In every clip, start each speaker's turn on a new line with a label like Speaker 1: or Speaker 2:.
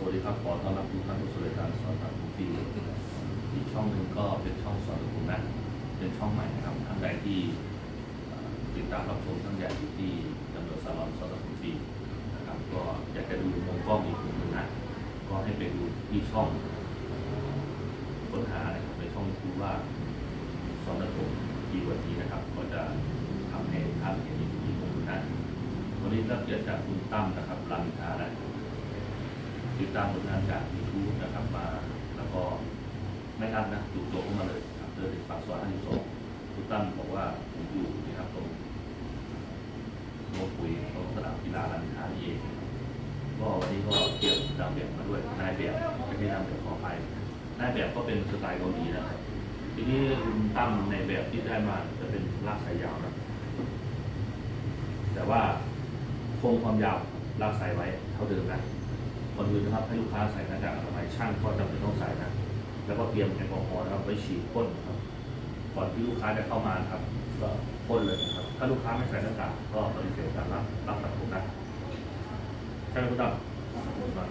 Speaker 1: สวัสดีครับขอต้อนรับทุกท่านเข้าสู่รายการสอนทางคุณฟีอีกช่องหนึ่งก็เป็นช่องสอนของผมนะเป็นช่องใหม่นะครับท่านใดที่ติดตามรับชมทั้งใหญ่ที่ตำรวจสารอนสอนทางคุณฟีนะครับก็อยากจะดูมุมกล้องอีกมุมหนึงนะก็ให้ไปดูที่ช่องค้นหานะครับในช่องยูว่าสอนทางผมคีย์เวิร์ดนี้นะครับ ก็จะทำให้ท่านเห็นอีกมุมหนึงนะวันนี้รับเกียรติจากคุณตั้มนะครับรามอินทรานะ ติดตามผลงานจาก YouTube นะครับมา แล้วก็ไม่ทันนะจู่โจมเข้ามาเลยครับเจอเด็กปากซอย52คุณตั้มบอกว่าผมอยู่นะครับตรงโรงปุ๋ยตรงสนามกีฬารามอินทานี่เองก็วันนี้ก็เตรียมนางแบบมาด้วยนายแบบไม่ใช่นางแบบขอไปนายแบบก็เป็นสไตล์เกาหลีนะครับทีนี้คุณตั้มในแบบที่ได้มาจะเป็นลากสายยาวนะแต่ว่าคงความยาวลากสายไว้เท่าเดิมนะ ก่อนอื่นนะครับให้ลูกค้าใส่หน้ากากอนามัยช่างก็จำเป็นต้องใส่นะแล้วก็เตรียมแอลกอฮอล์นะครับไว้ฉีดพ่นนะครับก่อนที่ลูกค้าจะเข้ามาครับ ก็พ่นเลยนะครับ ถ้าลูกค้าไม่ใส่หน้ากากก็ปฏิเสธการรับรับตัดผมนะใช่ไหมคุณตั้ม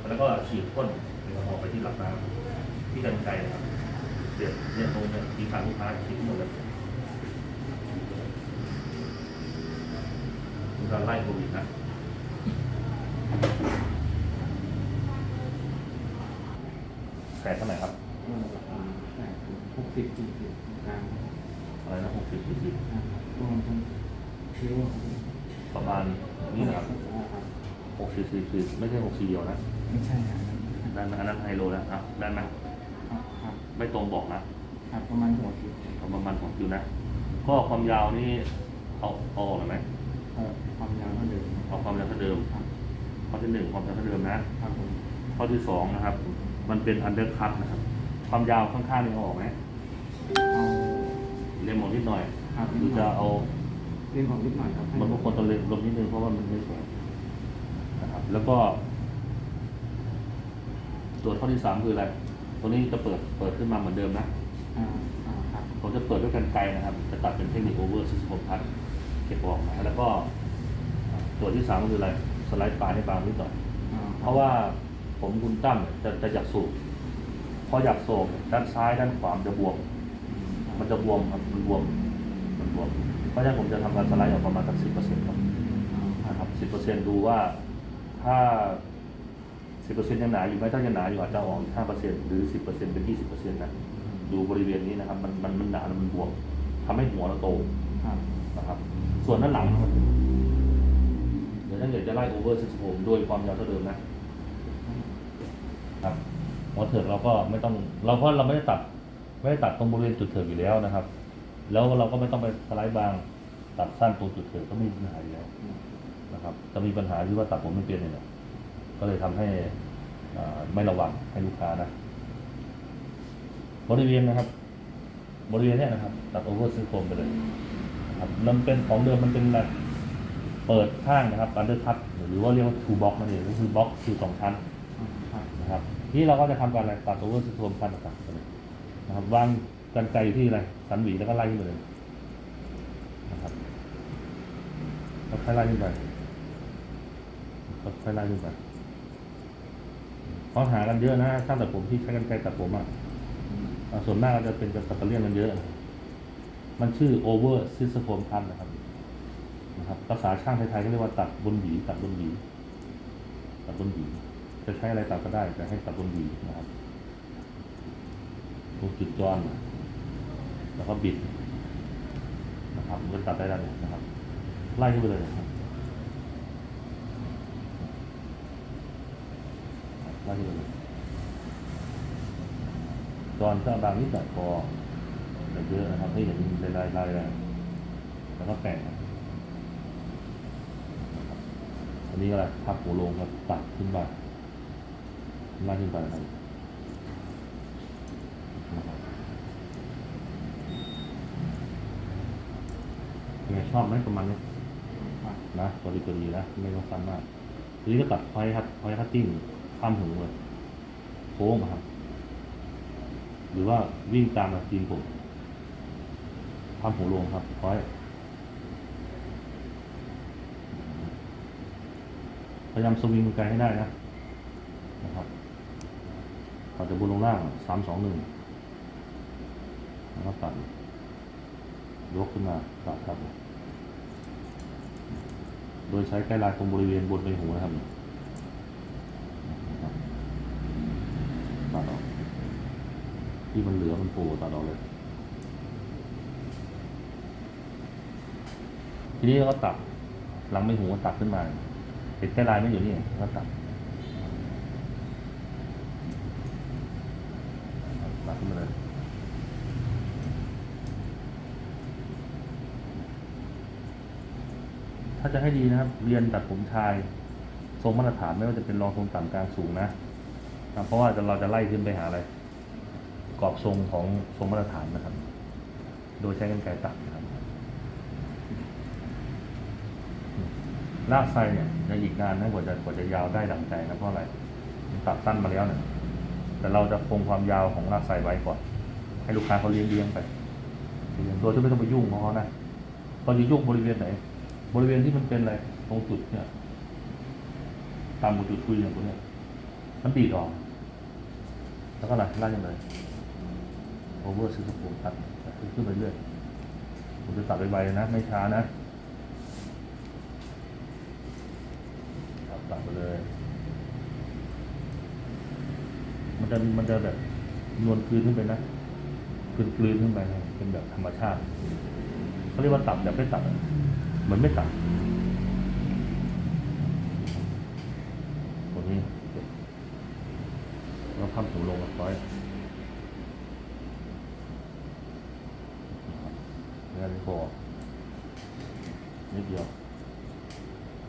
Speaker 1: แล้วก็ฉีดพ่นแอลกอฮอล์ไปที่หลังน้ำที่กันไกลนะครับเดี๋ยวเนี่ยตรงเนี่ยที่ทางลูกค้าฉีดหมดเลยเป็นการไล่โควิดนะ แสนเท่าไหร่ครับ
Speaker 2: หกสิบสี่สิบกลาง
Speaker 1: อะไรนะหกสิบสี่สิบ
Speaker 2: รวมทั้งคิ้ว
Speaker 1: ประมาณนี้นะครับหกสิบสี่สิบไม่ใช่หกสี่เดียวนะ
Speaker 2: ไม่ใช่ครับ
Speaker 1: ได้ไหมอันนั้นไฮโลนะอะได้ไหม
Speaker 2: ครับ
Speaker 1: ไม่ตรงบอกนะ
Speaker 2: ครับประมาณหัวคิ้ว
Speaker 1: เอาประมาณของคิวนะ ก็ความยาวนี่เอาเอาออกเลยไหม
Speaker 2: เอ่อความยาวเท่าเดิม
Speaker 1: เอาความยาวเท่าเดิม
Speaker 2: ครับ
Speaker 1: ข้อที่หนึ่งความยาวเท่าเดิมนะ
Speaker 2: ครับผม
Speaker 1: ข้อที่สองนะครับ มันเป็นอันเดอร์คัตนะครับ ความยาวข้างๆนี่เอาออกไหม
Speaker 2: เอา
Speaker 1: เลมอนนิดหน่อย
Speaker 2: ครับ
Speaker 1: หรือจะเอา
Speaker 2: เรื่องของนิดหน่อยครับ
Speaker 1: มันก็ควรต้องเล็มลงนิดนึงเพราะว่ามันไม่สวยนะครับ แล้วก็ ตัวข้อที่สามคืออะไร ตัวนี้จะเปิดเปิดขึ้นมาเหมือนเดิมนะ
Speaker 2: อ่าอ่าครับ
Speaker 1: ผมจะเปิดด้วยกันไกลนะครับ จะตัดเป็นเทคนิคโอเวอร์ซิสโ m พัทเก็บออกนะแล้วก็ ตัวที่สามก็คืออะไร สไลด์ปลายให้บางนิดหน่อย
Speaker 2: อ่า
Speaker 1: เพราะว่า ผมคุณตั้มจะจะอยากสูบพออยากสูบด้านซ้ายด้านขวามันจะบวม มันจะบวมครับมันบวมมันบวม เพราะฉะนั้นผมจะทำการสไลด์ออกประมาณสักสิบเปอร์เซ็นต์ครับนะครับสิบเปอร์เซ็นดูว่าถ้าสิบเปอร์เซ็นยังหนาอยู่ไหมถ้ายังหนาอยู่อาจจะเอาออกห้าเปอร์เซ็นหรือสิบเปอร์เซ็นเป็นยี่สิบเปอร์เซ็นต์นะดูบริเวณนี้นะครับ มันมันมันหนาแล้วมันบวมทำให้หัวเราโต
Speaker 2: ครับ
Speaker 1: นะครับ ส่วนด้านหลังนะครับเดี๋ยวถ้าเกิดจะไล่โอเวอร์ซิสโ m โดยความยาวเท่าเดิมนะครับ หัวเถิกเราก็ไม่ต้องเราเพราะเราไม่ได้ตัด ไม่ได้ตัดตรงบริเวณจุดเถิกอยู่แล้วนะครับ แล้วเราก็ไม่ต้องไปสไลด์บางตัดสั้นตรงจุดเถิกก็ไม่มีปัญหาอยู่แล้วนะครับจะมีปัญหาที่ว่าตัดผมไม่เป็นเนี่ยก็เลยทำให้อ่าไม่ระวังให้ลูกค้านะบริเวณนะครับ บริเวณเนี้ยนะครับ ตัดโอเวอร์ซิโคมไปเลยนะครับมันเป็นของเดิมมันเป็นแบบเปิดข้างนะครับอันเดอร์คัตหรือว่าเรียกว่าทูบ็อกนั่นเองก็คือบล็อกคือสองชั้น ที่เราก็จะทำการอะไรตัดโอเวอร์ซิโคมกันต่างๆไปเลยนะครับวางกันไกลอยู่ที่อะไรสันหวีแล้วก็ไล่ขึ้นไปเลยนะครับแล้วค่อยไล่ขึ้นไปก็ค่อยไล่ขึ้นไปเขาหากันเยอะนะช่างตัดผมที่ใช้กันไกรตัดผมอะส่วนมากก็จะเป็นกับตัดเลี่ยนกันเยอะ มันชื่อ over s y s t e m cut นะครับนะครับภาษาช่างไทยๆก็เรียกว่าตัดบนหวีตัดบนหวีตัดบนหวี จะใช้อะไรตัดก็ได้ แต่ให้ตัดบนหวีนะครับตรงจุดจอนแล้วก็บิดนะครับมันก็ตัดได้แล้วเนี่ยนะครับ ไล่ขึ้นไปเลยนะครับไล่ขึ้นไปเลยจอนก็บางนิดหน่อยพอแต่เยอะนะครับให้เห็นลายลายลายลยแล้วก็แปะนะครับอันนี้อะไรพับหัวลงครับตัดขึ้นไปไล่ขึ้นไปนะครับนะครับเป็นไงชอบไหมประมาณนี้นะพอดีพอดีนะไม่ต้องสั้นมากทีนี้ก็ตัดพอยครับพอยคัตติ้งข้ามหูเลยโค้งครับ หรือว่าวิ่งตามมาจีนผมข้ามหูลงครับพอยพยายามสวิงไกลให้ได้นะนะครับ ตัดจากบนลงล่างสามสองหนึ่งแล้วก็ตัดยกขึ้นมาตัดครับโดยใช้ใกล้ลายตรงบริเวณบนใบหูนะครับนะครับตัดออก ที่มันเหลือมันโผล่ตัดออกเลย ทีนี้เราก็ตัดหลังใบหูก็ตัดขึ้นมาเห็นใกล้ลายไม่อยู่นี่ก็ตัด ตัดขึ้น มาเลยถ้าจะให้ดีนะครับ เรียนตัดผมชาย ทรงมาตรฐานไม่ว่าจะเป็นรองทรงต่ำกลางสูงนะนะเพราะว่าจะเราจะไล่ขึ้นไปหาอะไร กรอบทรงของทรงมาตรฐานนะครับ โดยใช้กรรไกรตัดนะครับลากไส้เนี่ยในอีกนานนะกว่าจะกว่าจะยาวได้ดังใจนะเพราะอะไรตัดสั้นมาแล้วเนี่ย แต่เราจะคงความยาวของลากไส้ไว้ก่อน ให้ลูกค้าเขาเลี้ยงเลี้ยงไปเลี้ยงโดยที่ไม่ต้องไปยุ่งของเขานะตอนจะยุ่งบริเวณไหน บริเวณที่มันเป็นอะไรตรงจุดเนี่ยตามจุดคุยอย่างพวกเนี้ยมันตีดออกแล้วก็ไหลไล่ยังไงโอเวอร์ซิสโคปตัดตัดขึ้นไปเรื่อยผมจะตัดไปไวๆนะ ไม่ช้านะตัดไปเลย มันจะมันจะแบบนวลคืนขึ้นไปนะคืนกลืนขึ้นไปนะเป็นแบบธรรมชาติเขาเรียกว่าตัดแบบไม่ตัดเหมือนไม่ตัดตัวนี้เก็บแล้วพับถุงลงร้อยงานพอนิดเดียว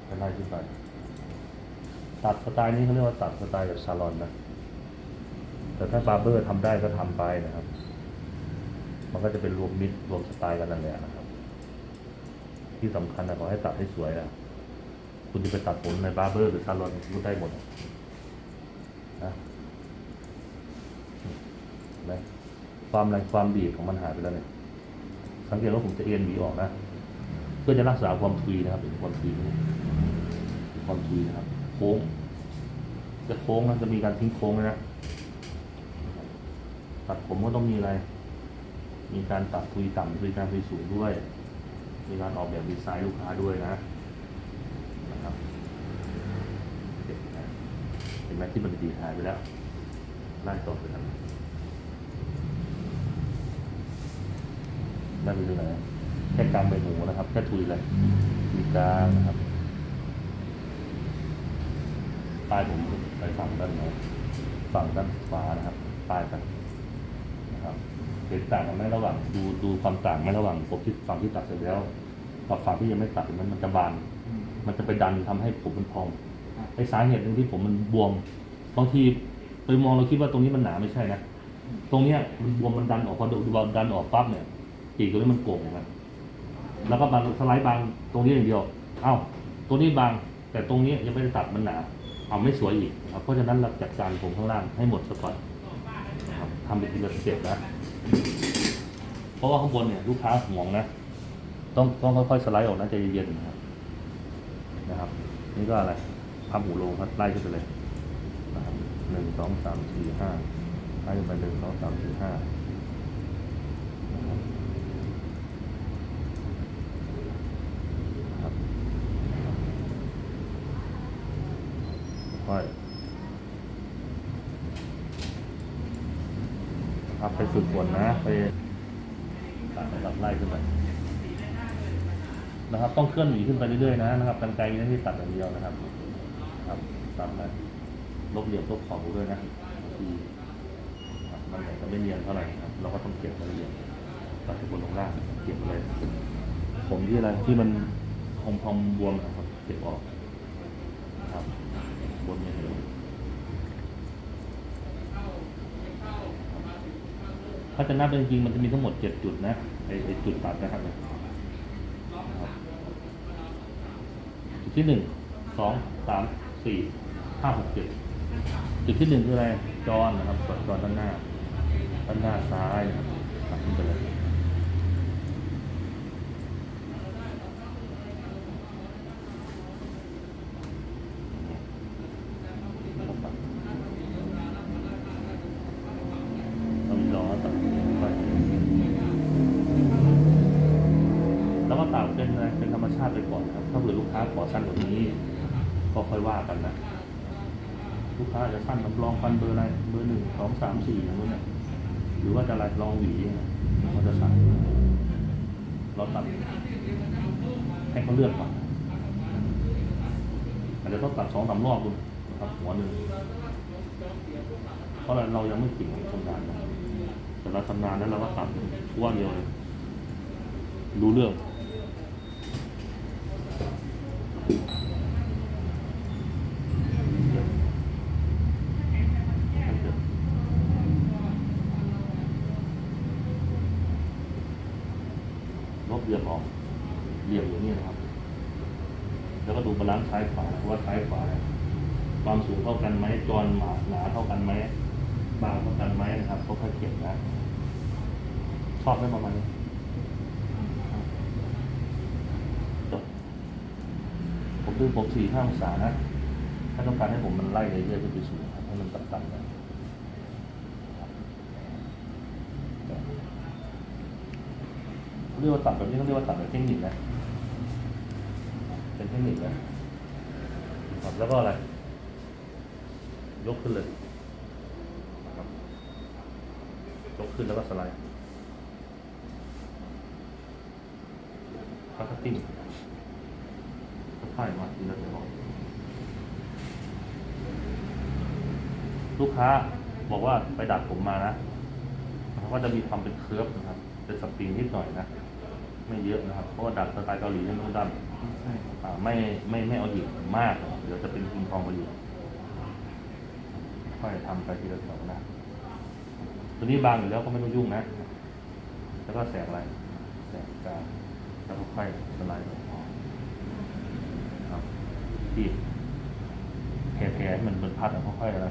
Speaker 1: ไปไล่ขึ้นไปตัดสไตล์นี้เขาเรียกว่าตัดสไตล์แบบซาลอนนะ แต่ถ้าบาร์เบอร์ทำได้ก็ทำไปนะครับ มันก็จะเป็นรวมมิดรวมสไตล์กันนั่นแหละนะครับ ที่สำคัญนะขอให้ตัดให้สวยนะคุณจะไปตัดผมในบาร์เบอร์หรือซาลอนคุณได้หมดนะนไหมความแรงความบีบของมันหายไปแล้วเนี่ย สังเกตว่าผมจะเอ็นหวีออกนะ เพื่อจะรักษาความทุยนะครับเป็นความทุยความทุยนะครับ โค้ง จะโค้งนะจะมีการทิ้งโค้งนะ ตัดผมก็ต้องมีอะไร มีการตัดทุยต่ำมีกลารทุยสูงด้วย มีการออกแบบดีไซน์ลูกค้าด้วยนะนะครับเห็นไหมที่มันดีไซน์ไปแล้วไล่ต่อไปทางนั่นคืออะไรแค่กลางใบหูนะครับแค่ทุยเลยมีกางนะครับป้ายผมไปฝั่งด้านไหนฝั่งด้านขวานะครับป้ายกันนะครับ เห็นต่างกันไหมระหว่างดูดูความต่างไหมระหว่างผมที่ฝั่งที่ตัดเสร็จแล้วกับฝั่งที่ยังไม่ตัดมันมันจะบาน
Speaker 2: อืม
Speaker 1: มันจะไปดันทำให้ผมมันพอง
Speaker 2: ครับ
Speaker 1: ไอ้สาเหตุหนึ่งที่ผมมันบวมบางทีไปมองเราคิดว่าตรงนี้มันหนาไม่ใช่นะตรงเนี้ยมันบวมมันดันออกพอดูดันออกปั๊บเนี่ยปีกตรงนี้มันโก่งนะแล้วก็บางสไลด์บางตรงนี้อย่างเดียว เอ้าตรงนี้บางแต่ตรงนี้ยังไม่ได้ตัดมันหนาเอาไม่สวยอีกนะครับเพราะฉะนั้นเราจัดการผมข้างล่างให้หมดซะก่อนนะครับทำเป็นทีละสเต็ปนะ เพราะว่าข้างบนเนี่ยลูกค้าห่วงนะ ต้องต้องค่อยๆสไลด์ออกนะใจเย็นๆนะครับนะครับ นี่ก็อะไรพับหูลงครับไล่ขึ้นไปเลยนะครับหนึ่งสองสามสี่ห้าไล่ไปหนึ่งสองสามสี่ห้าค่อยครับไป ฝึกฝนนะ ไปตัดระดับไล่ขึ้นไปนะครับ ต้องเคลื่อนหนีขึ้นไปเรื่อยๆนะนะครับกันไกลมีหน้าที่ตัดอย่างเดียวนะครับ ครับตัดไปลบเหลี่ยมลบขอบด้วยนะที่มันอาจจะไม่เนียนเท่าไหร่ครับ เราก็ต้องเก็บรายละเอียดตัดที่บนลงล่างเก็บเลยผมที่อะไรที่มันพองพองๆบวมนะครับเก็บออกนะครับบนนี้เห็นไหม ถ้าจะนับจริงๆมันจะมีทั้งหมดเจ็ดจุดนะไอไอจุดตัดนะครับจุดที่หนึ่งสองสามสี่ห้าหกเจ็ดจุดที่หนึ่งคืออะไรจอนนะครับจอนด้านหน้าด้านหน้าซ้ายนะครับตัดขึ้นไปเลย ตัดไปแล้วก็ตัดเป็นอะไรเป็นธรรมชาติไปก่อนครับ ถ้าเผื่อลูกค้าขอสั้นกว่านี้ ก็ค่อยว่ากันนะ ลูกค้าจะสั้นลองฟันเบอร์อะไร เบอร์หนึ่งสองสามสี่อย่างนู้นเนี่ยหรือว่าจะอะไรลองหวีเนี่ยเขาจะสั่งเราตัดให้เขาเลือกก่อนอาจจะต้องตัดสองสามรอบดูนะครับหัวหนึ่งเพราะเราเรายังไม่ถึงชำนาญนะ แต่เราชำนาญแล้วเราก็ตัดทั่วเดียวเลยรู้เรื่องลบเหลี่ยมออกเหลี่ยมอย่างนี้นะครับ แล้วก็ดูบาลานซ์ซ้ายขวาเพราะว่าซ้ายขวาความสูงเท่ากันไหมจรหมาหนาเท่ากันไหมบางเท่ากันไหมนะครับก็ค่อยเขียนนะ อบไหมประมาณนี้จบผมดูผมสี่ห้าองศานะ ถ้าต้องการให้ผมมันไล่เรื่อยๆขึ้นไปสูงครับให้มันต่ำๆนะเขาเรียกว่าตัดแบบนี้เขาเรียกว่าตัดแบบเทคนิคนะ เป็นเทคนิคนะครับแล้วก็อะไร ยกขึ้นเลยยกขึ้นแล้วก็สไลด์ พักติ้งค่อยๆมาทีละเดียวลูกค้าบอกว่าไปดัดผมมานะเขาก็จะมีความเป็นเคิร์ฟนะครับ เป็นสปริงนิดหน่อยนะ ไม่เยอะนะครับ เพราะว่าดัดสไตล์เกาหลีให้มันดัน
Speaker 2: ใช่ครับ
Speaker 1: อ่าไม่ไม่ไม่เอาหยิบมากนะครับเดี๋ยวจะเป็นคิงคองไปอยู่ค่อยทำไปทีละแถวนะ ตัวนี้บางอยู่แล้วก็ไม่ต้องยุ่งนะ แล้วก็แสงอะไร แสงกลาง แล้วก็ค่อยสไลด์ออกครับที่แผลๆให้มันเป็นพัดแล้วค่อยๆอะไร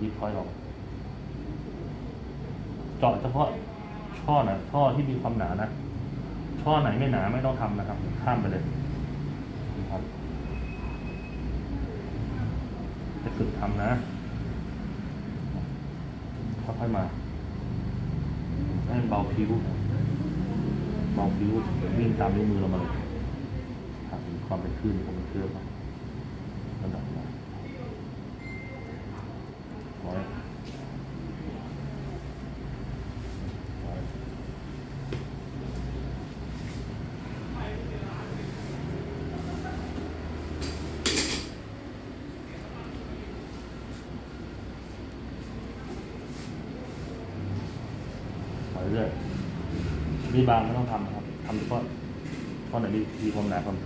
Speaker 1: ยิบค่อยออกเจาะเฉพาะช่อนะช่อที่มีความหนานะช่อไหนไม่หนาไม่ต้องทำนะครับ ข้ามไปเลยนะครับจะฝึกทำนะค่อยๆมาให้เบาผิว เบาผิววิ่งตามนิ้วมือเรามาเลยครับมีความเป็นคลื่นความเป็นเคลื่อนระดับมาร้อยไปเรื่อยมีบางนะ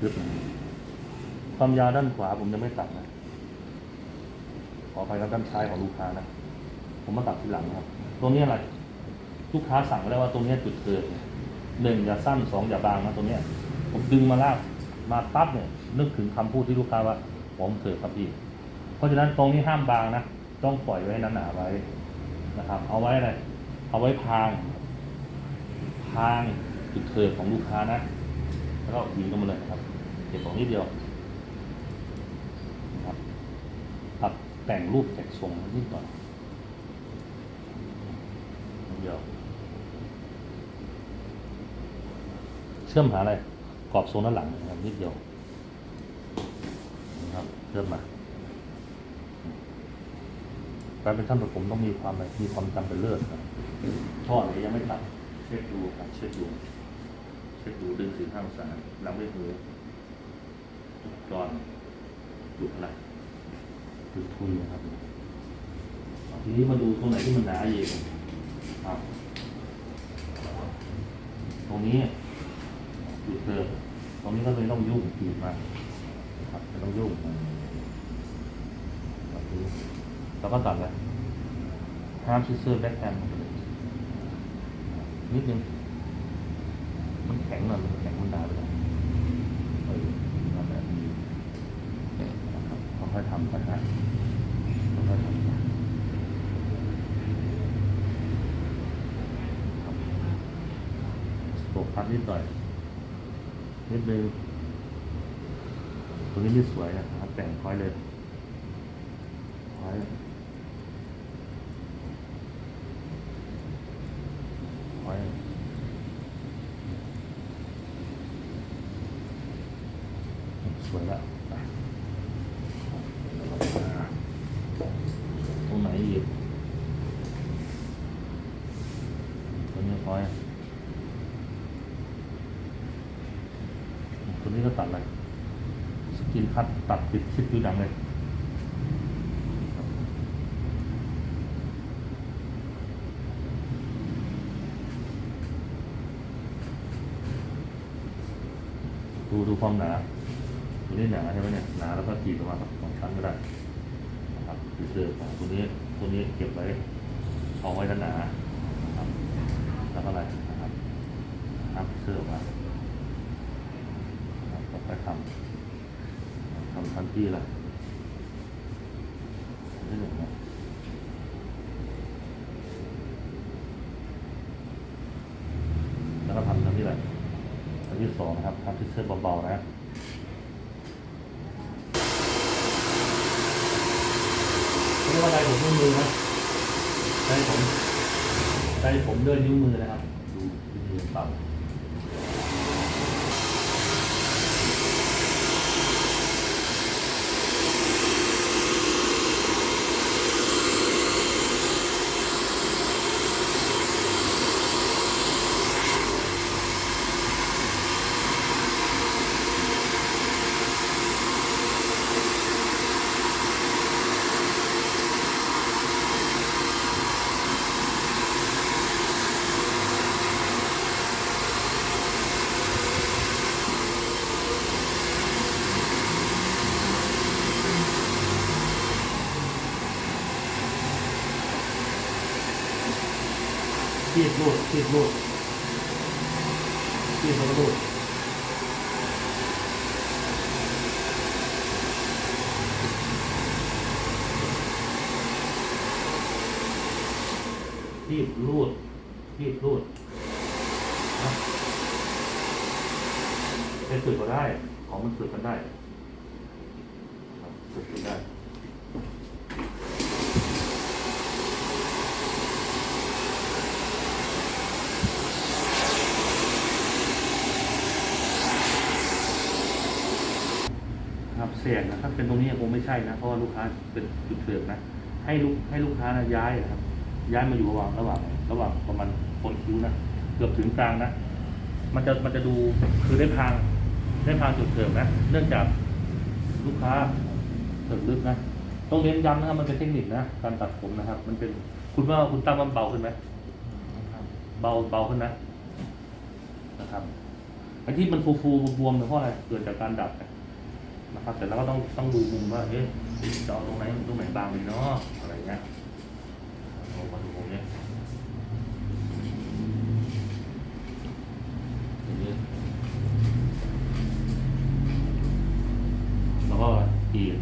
Speaker 1: ทึบความยาวด้านขวาผมจะไม่ตัดนะ ขอไปครับด้านซ้ายของลูกค้านะ ผมมาตัดทีหลังครับ ตรงนี้อะไร ลูกค้าสั่งแล้วว่าตรงนี้จุดเกิดหนึ่งอย่าสั้นสองอย่าบางนะตรงนี้ผมดึงมาลากมาปั๊บเนี่ย นึกถึงคำพูดที่ลูกค้าว่าผมเถิดครับพี่ เพราะฉะนั้นตรงนี้ห้ามบางนะ ต้องปล่อยไว้หนาๆไว้นะครับ เอาไว้อะไร เอาไว้พางทางจุดเกิดของลูกค้านะ แล้วก็ยิงเข้ามาเลยครับ ก็บของนิดเดียวนะครับตัดแต่งรูปแจกทรงนิดหน่อยเดียว เชื่อมหาอะไร กรอบทรงด้านหลังนะครับนิดเดียวนะครับเชื่อมมาการเป็นช่างตัดผมต้องมีความมีความจำเป็นเลิศครับท่อไหนยังไม่ตัดเช็คดูครับเช็คดูเช็คดูดึงสี่ห้าองศาหลังไม่หือ หยุดอะไรหยุดทุนนะครับทีนี้มาดูตรงไหนที่มันหนาอีกครับ ตรงนี้หยุดเลยตรงนี้ก็เลยต้องยุ่งขีดมาครับไม่ต้องยุ่งแบบนี้แล้วก็ตัดเลยห้ามซิเซอแบ็คแฮนด์นิดนึงมันแข็งหน่อยมันแข็งมันดาไปแล้วเออนั่นแหละนะครับค่อยๆ ทำค่อยๆค่อยๆทำครับโปกพัดนิดหน่อยนิดนึงตรงนี้นี่สวยนะครับแต่งค่อยเลยค่อยอยสวยและอะตรงไหนอีกตัวนี้พอยตัวนี้ก็ตัดเลย สกินคัดตัดติดชิปดูดังเลย ดูดูความหนา ตัวนี้นใช่ไหมเนี่ยหนาแล้วก็กรีดออกมาสักสองชั้นก็ได้นะครับคือเสื้อของตัวนี้ตัวนี้เก็บไว้เอาไว้ด้านหนาครับแล้วก็อะไรนะครับทับเสื้อออกมาครับก็ไปทำทำทันที่ละนี่หนึ่งนะแล้วก็ทำทันที่ละอันที่สองนะครับทำที่เสื้อเบาๆนะเรียกว่าได้ ผมด้วยมือนะใช้ผมใช้ผมด้วยนิ้วมือนะครับ ดูวิธีปรับขี ดรูดขีดรูดขีดแล้วก็รูดขีดรูดขีดรูดนะไปฝึกก็ได้ ของมันฝึกกันได้ครับฝึกกันได้ ครับ เสี่ยงนะถ้าเป็นตรงนี้คงไม่ใช่นะเพราะว่าลูกค้าเป็นจุดเถื่อนนะให้ลูกให้ลูกค้านะย้ายนะครับ ย้ายมาอยู่ระหว่างระหว่างระหว่างประมาณคนคิ้วนะเกือบถึงกลางนะมันจะมันจะดูคือได้พางได้พางจุดเถื่อนนะเนื่องจากลูกค้าเถิดลึกนะต้องเน้นย้ำนะครับมันเป็นเทคนิคนะการตัดผมนะครับ มันเป็นคุณว่าคุณตั้งมันเบาขึ้นไหมเบาเบาขึ้นนะนะครับไอ้ที่มันฟูฟูบวมเนี่ยเพราะอะไรเกิดจากการดัดนะ นะครับแต่เราก็ต้องต้องดูมุมว่าเอ๊ะจะเอาตรงไหนตรงไหนบางดีเนาะอะไรเงี้ยเอามาดูตรงนี้ย่างนี้แล้วก็กรีด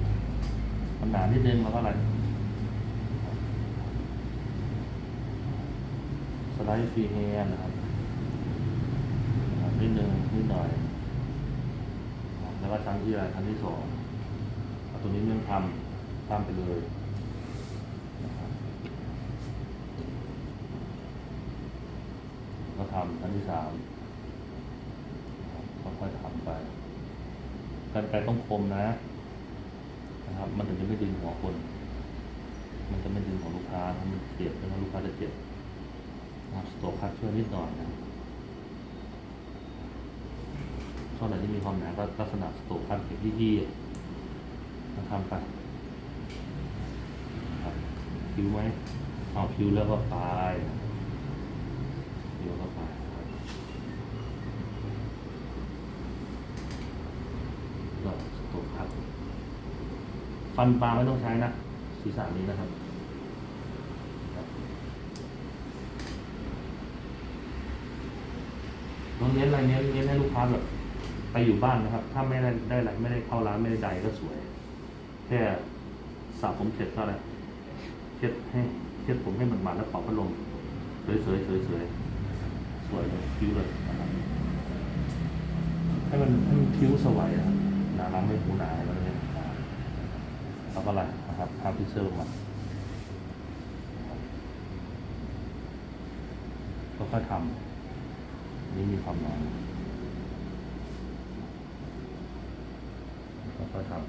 Speaker 1: มันหนานิดนึงแล้วก็อะไรสไลด์ฟรีแฮนนะครับนิดนึงนิดหน่อย วก็ชั้นที่อะไรชั้นที่สองเอาตัวนี้เรื่องทำทำไปเลยก็ทำชั้นที่สามค่อยๆทำไปกันไกต้องคมนะนะครับ มันถึงจะไม่ดึงหัวคน มันจะไม่ดึงของลูกค้าถ้ามันเจ็บแล้วลูกค้าจะเจ็บนะครับสโตคัดช่วยนิดหน่อยนะ ครับช่อไหนที่มีความหนาก็ลักษณะสโตกคันเก็บยี่ๆมาทำไปนะครับผิวไหมเอาผิวแล้วก็ปลายผิวก็ปลายก็สโตกคันฟันปลาไม่ต้องใช้นะศีรษะนี้นะครับครับต้องเน้นอะไรเน้นเน้นให้ลูกค้าแบบ ไปอยู่บ้านนะครับ ถ้าไม่ได้ได้อะไรไม่ได้เข้าร้านไม่ได้ใดก็สวย แค่สระผมเสร็จก็อะไรเช็ดให้เช็ดผมให้มันมาแล้วเป่าพัดลมสวยๆสวยๆสวยๆสวยเลยคิ้วเลยนะครับให้มันให้มันคิ้วสวยอะครับหนาล้ำไม่หูหนาอะไรเนี่ยแล้วก็อะไรนะครับทาพิเซอร์มาก็ค่อยทำนี่มีความหมาย ค่อยๆทำ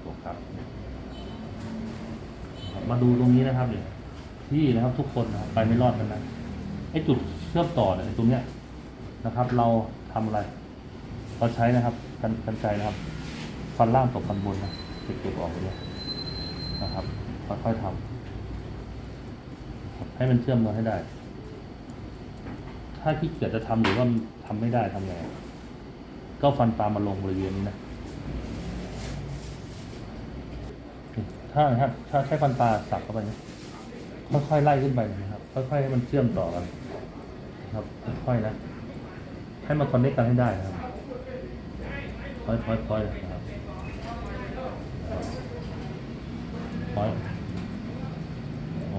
Speaker 1: โฟกัสมาดูตรงนี้นะครับเนี่ยที่นะครับทุกคนนะครับไปไม่รอดกันนะไอ้จุดเชื่อมต่อเนี่ยตรงเนี้ยนะครับ เราทำอะไรเราใช้นะครับ กันกันไกนะครับ ฟันล่างตกฟันบนนะเก็บๆออกไปเลยนะครับค่อยๆทำให้มันเชื่อมกันให้ได้ ถ้าขี้เกียจจะทำหรือว่าทำไม่ได้ทำไง ก็ฟันปลามาลงบริเวณนี้นะถ้านะครับถ้าใช้ฟันปลาสับเข้าไปนะค่อยๆไล่ขึ้นไปนะครับ ค่อยๆให้มันเชื่อมต่อกันครับค่อยๆนะ ให้มันคอนเนคกันให้ได้นะครับค่อยๆๆนะครับค่อย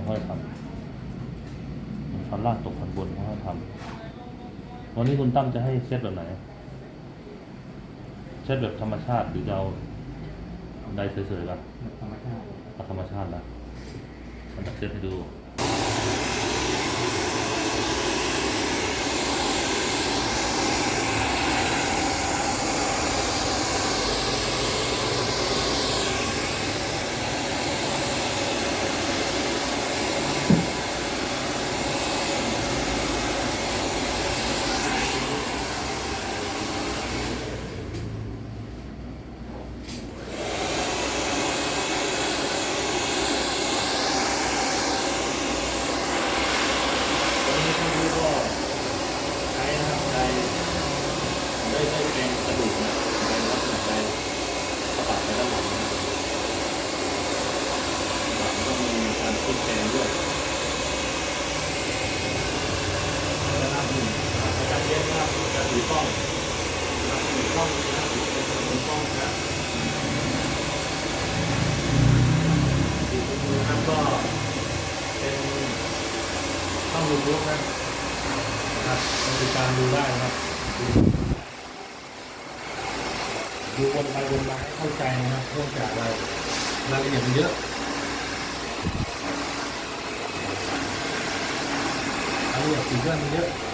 Speaker 1: ค่อยๆทำฟันล่างตกฟันบนค่อยๆทำวันนี้คุณตั้มจะให้เซตแบบไหน เซตแบบธรรมชาติหรือจะเอาไดเฉยๆครับ
Speaker 3: ธรรมชาติ
Speaker 1: เอาธรรมชาตินะมันจะเซตให้ดู
Speaker 2: วันนี้ท่านรู้ก็ใช้นะครับใจได้ได้เป็นกระดูกนะเป็นลักษณะใจประกาศไปด้านหลังนะหลังต้องมีการขึ้นแทนด้วยนะครับหนึ่งอาจารย์เย็นนะครับอาจารย์ถือกล้องนะครับถือกล้องนะครับถือกล้องนะถือมือนะครับก็เป็น ต้องรู้รู้นะนะครับมันเป็นการดูได้นะครับ ดูดูวนไปวนมาให้เข้าใจนะครับ เนื่องจากเรารายละเอียดมั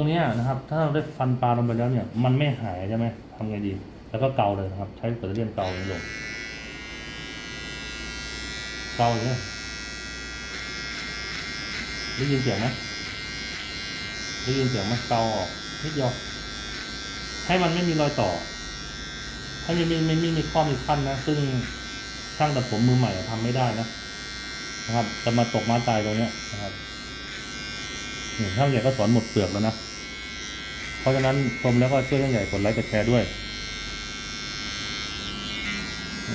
Speaker 2: รายละเอียดสีเลือดมันเยอะ
Speaker 1: ตรงเนี้ยนะครับ ถ้าเราได้ฟันปลาลงไปแล้วเนี่ย มันไม่หายใช่ไหมทำไงดี แล้วก็เกาเลยนะครับ ใช้เปิดเลียนเกาลงเกาอย่างเงี้ยได้ยินเสียงไหมได้ยินเสียงไหมเกาออกนิดเดียวให้มันไม่มีรอยต่อ ให้มันไม่ไม่ไม่มีข้อมีขั้นนะ ซึ่งช่างตัดผมมือใหม่อะทำไม่ได้นะนะครับจะมาตกมาตายตรงเนี้ยนะครับนี่ช่างใหญ่ก็สอนหมดเปลือกแล้วนะ เพราะฉะนั้นชมแล้วก็ช่วยช่างใหญ่กดไลค์กดแชร์ด้วย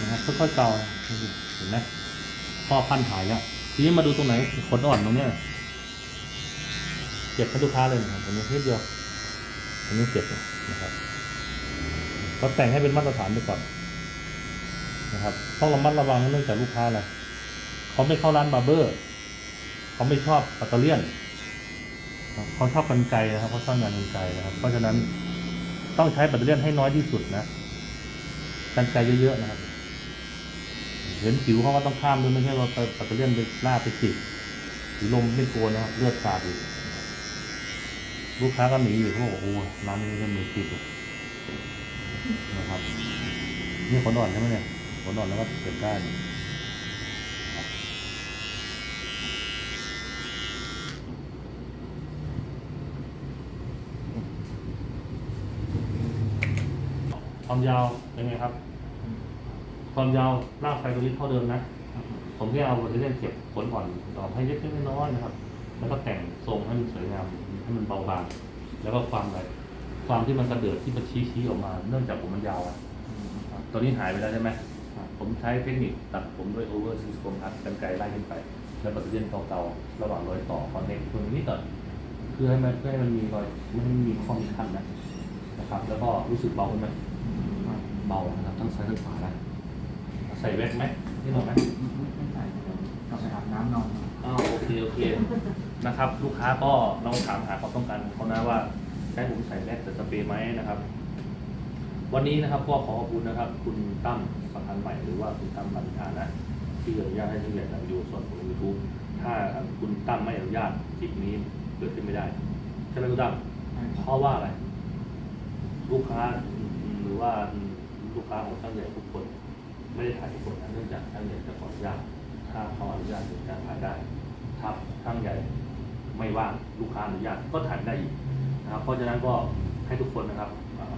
Speaker 1: นะครับค่อยๆเกาเห็นไหมข้อขั้นหายแล้วทีนี้มาดูตรงไหนขนอ่อนตรงเนี้ยเก็บให้ลูกค้าเลยนะครับตรงนี้นิดเดียวตรงนี้เก็บนะครับก็แต่งให้เป็นมาตรฐานไปก่อนนะครับต้องระมัดระวังเนื่องจากลูกค้าอะไรเขาไม่เข้าร้านบาร์เบอร์ เขาไม่ชอบปัตเตอร์เลียน เขาชอบกันไกลนะครับเขาชอบงานกันไกลนะครับ เพราะฉะนั้นต้องใช้แบตเตอรี่ให้น้อยที่สุดนะกันไกลเยอะๆนะครับ เห็นผิวเขาก็ต้องข้ามด้วยไม่ใช่ว่าไปแบตเตอรี่ไปลาไปจิกหรือลมไม่กลัวนะครับ เลือดสาดอีกลูกค้าก็หนีอยู่เขาบอกโอ้ร้านนี้ก็มีผิดอีกนะครับ นี่ขนอ่อนใช่ไหมเนี่ยขนอ่อนแล้วก็เก็บได้ ความยาวเป็นไงครับ ความยาวลากไฟตัวนี้เท่าเดิมนะ ผมแค่เอาบริเวณเก็บขนอ่อนออกให้เล็กๆน้อยๆนะครับ แล้วก็แต่งทรงให้มันสวยงามให้มันเบาบาง แล้วก็ความอะไรความที่มันกระเดือดที่มันชี้ๆออกมา เนื่องจากผมมันยาวอะตัวนี้หายไปแล้วใช่ไหม
Speaker 3: ครับ
Speaker 2: ผมใช้เทคนิคตัดผมด้วยโอเวอร์ซิสโคมพัดกันไกลไล่ขึ้นไป แล้วปัดเลียนเก่าๆระหว่างรอยต่อคอนเนคตรงนี้ก่อนเพื่อให้มันเพื่อให้มันมีรอยไม่ให้มันมีข้อมีขั้นนะ
Speaker 1: นะครับ แล้วก็รู้สึกเบาขึ้นไหม
Speaker 2: ครับ
Speaker 1: เบานะครับทั้งซ้ายทั้งขวานะใส่แว็กไหมนี่หรอกไหม
Speaker 2: ไม่ใส่ครับกลับไปอาบน้ำนอน
Speaker 1: อ้าวโอเคโอเคนะครับ ลูกค้าก็ลองถามหาความต้องการเขานะว่าใช้ผมใส่แว็กหรือสเปรย์ไหมนะครับ วันนี้นะครับก็ขอขอบคุณนะครับ คุณตั้มสังคันธ์ใหม่หรือว่าคุณตั้มบัญชานะที่อนุญาตให้ท่านใหญ่ทำวิดีโอสดของ YouTube ถ้าคุณตั้มไม่อนุญาตคลิปนี้เกิดขึ้นไม่ได้ใช่ไหมคุณตั้มเพ
Speaker 2: ราะ
Speaker 1: ว่าอะไร ลูกค้าหรือว่า ค้าของช่างใหญ่ทุกคน ไม่ได้ถ่ายทุกคนนะเนื่องจากช่างใหญ่จะขออนุญาตถ้าเขาอนุญาตถึงจะถ่ายได้ถ้าช่างใหญ่ไม่ว่างลูกค้าอนุญาตก็ถ่ายได้อีกนะครับเพราะฉะนั้นก็ให้ทุกคนนะครับ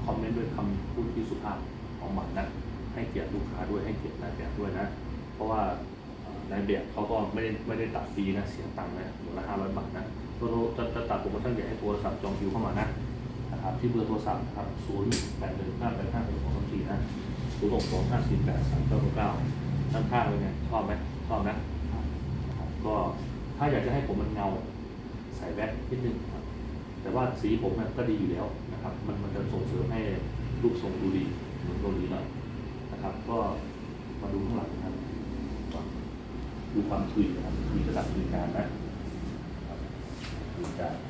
Speaker 1: คอมเมนต์ด้วยคำพูดที่สุภาพของหมันะให้เกียรติลูกค้าด้วยให้เกียรตินายแบบด้วยนะ เพราะว่านายแบบเขาก็ไม่ได้ไม่ได้ตัดฟรีนะเสียตังค์นะหนึ่งละห้าร้อยบาทนะโทรจะจะตัดผมก็ช่างใหญ่ให้โทรศัพท์จองคิวเข้ามานะ นะครับที่เบอร์โทรศัพท์นะครับ0 8 1 5 8 5 6 2 3 4นะ0 6 2 5 4 8 3 9 9ด้านข้างเป็นไงชอบไหมชอบนะครับก็ถ้าอยากจะให้ผมมันเงาใส่แว็กนิดนึงครับ แต่ว่าสีผมเนี่ยก็ดีอยู่แล้วนะครับ มันมันจะส่งเสริมให้รูปทรงดูดีเหมือนเกาหลีหน่อยนะครับ ก็มาดูข้างหลังนะครับดูความทุยนะครับทุยระดับทุยการนะครับทุยการ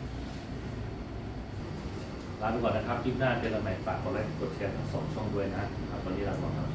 Speaker 1: ลาไปก่อนนะครับคลิปหน้าเจอกันใหม่ฝากกดไลค์กดแชร์ทั้งสองช่องด้วยนะครับวันนี้ลาไปก่อนครับ